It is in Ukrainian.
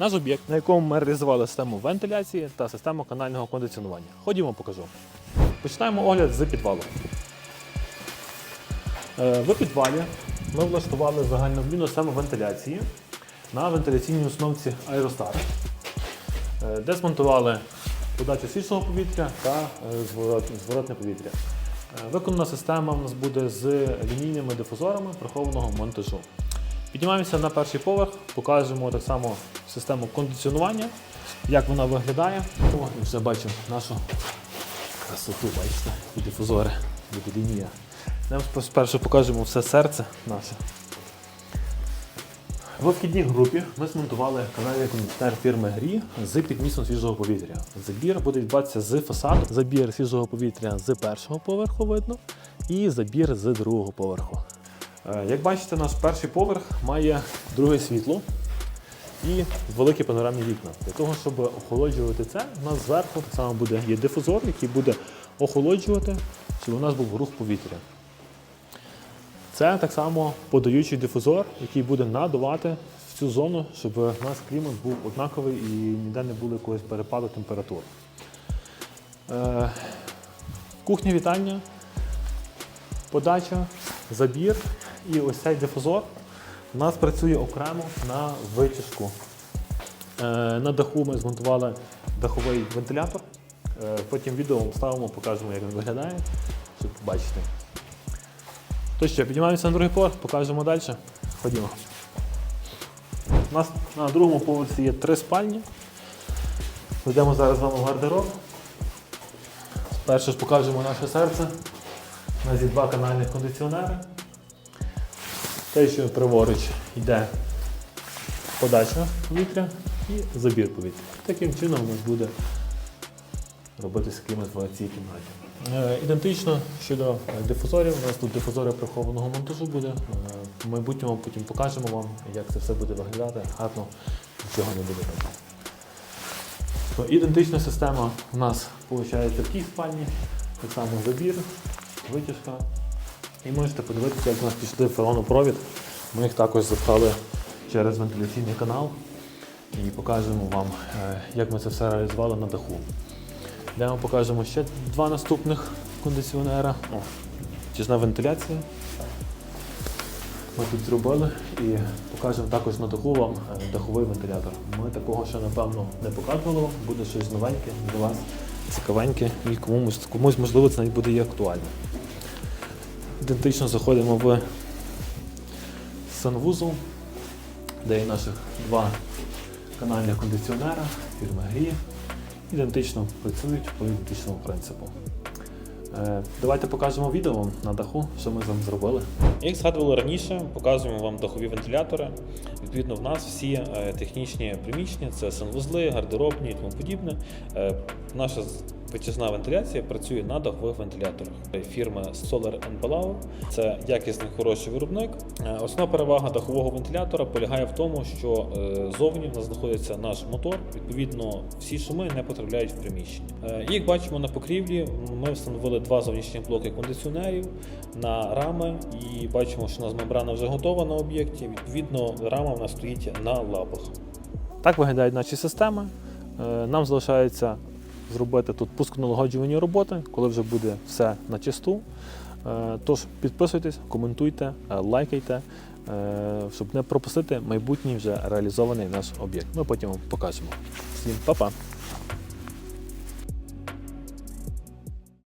Наш об'єкт, на якому ми реалізували систему вентиляції та систему канального кондиціонування. Ходімо, покажу. Починаємо огляд з підвалу. Е, В підвалі ми влаштували загальновмінну систему вентиляції на вентиляційній установці Aerostar, е, де змонтували подачу свіжого повітря та е, зворотне повітря. Виконана система у нас буде з лінійними дифузорами прихованого монтажу. Піднімаємося на перший поверх, покажемо так само систему кондиціонування, як вона виглядає. О, і вже бачимо нашу красоту, бачите, і дифузори. Нам спершу покажемо все серце наше. В вхідній групі ми змонтували канальний кондиціонер фірми Грі з підмісом свіжого повітря. Забір буде відбуватися з фасаду, забір свіжого повітря з першого поверху видно і забір з другого поверху. Е, Як бачите, наш перший поверх має друге світло і великі панорамні вікна. Для того, щоб охолоджувати це, у нас зверху так само буде є дифузор, який буде охолоджувати, щоб у нас був рух повітря. Це так само подаючий дифузор, який буде надувати в цю зону, щоб у нас клімат був однаковий і ніде не було якогось перепаду температур. Е, кухня вітання, подача, забір і ось цей дифузор у нас працює окремо на витяжку. Е, на даху ми змонтували даховий вентилятор. Е, потім відео вам ставимо, покажемо, як він виглядає, щоб побачити. То що, піднімаємося на другий поверх, покажемо далі. Ходімо. У нас на другому поверсі є три спальні. Йдемо зараз з вами в гардероб. Перше ж покажемо наше серце. У нас є два канальних кондиціонери. Те, що праворуч йде подача повітря і забір повітря. Таким чином у нас буде робитися клімат в цій кімнаті. Е, Ідентично щодо дифузорів. У нас тут дифузори прихованого монтажу буде. Е, В майбутньому потім покажемо вам, як це все буде виглядати. Гарно нічого не буде робити. Ідентична система у нас виходить в тій спальні, так само забір, витяжка. І можете подивитися, як у нас пішли феронопровід. Ми їх також запхали через вентиляційний канал і покажемо вам, е, як ми це все реалізували на даху. Де ми покажемо ще два наступних кондиціонера. О, тісна вентиляція. Ми тут зробили і покажемо також на даху вам е, даховий вентилятор. Ми такого ще напевно не показували буде щось новеньке для вас, цікавеньке і комусь, комусь можливо це навіть буде і актуально. Ідентично заходимо в санвузол, де є наших два канальних кондиціонера фірми Грі. Ідентично працюють по ідентичному принципу. Е, Давайте покажемо відео вам на даху, що ми вами зробили. Як згадували раніше, показуємо вам дахові вентилятори. Відповідно, в нас всі е, технічні приміщення це санвузли, гардеробні і тому подібне. Е, Наша витяжна вентиляція працює на дахових вентиляторах фірми Solar Belau. Це якісний хороший виробник. Е, Основна перевага дахового вентилятора полягає в тому, що е, зовні в нас знаходиться наш мотор. Відповідно, всі шуми не потрапляють в приміщення. Е, Як бачимо на покрівлі, ми встановили два зовнішні блоки кондиціонерів на рами і бачимо, що у нас мембрана вже готова на об'єкті. Відповідно, рама в нас стоїть на лапах. Так виглядають наші системи. Е, Нам залишається зробити тут пусконалагоджувані роботи, коли вже буде все на чисту. Е, Тож підписуйтесь, коментуйте, е, лайкайте, е, щоб не пропустити майбутній вже реалізований наш об'єкт. Ми потім вам покажемо. Всім па-па!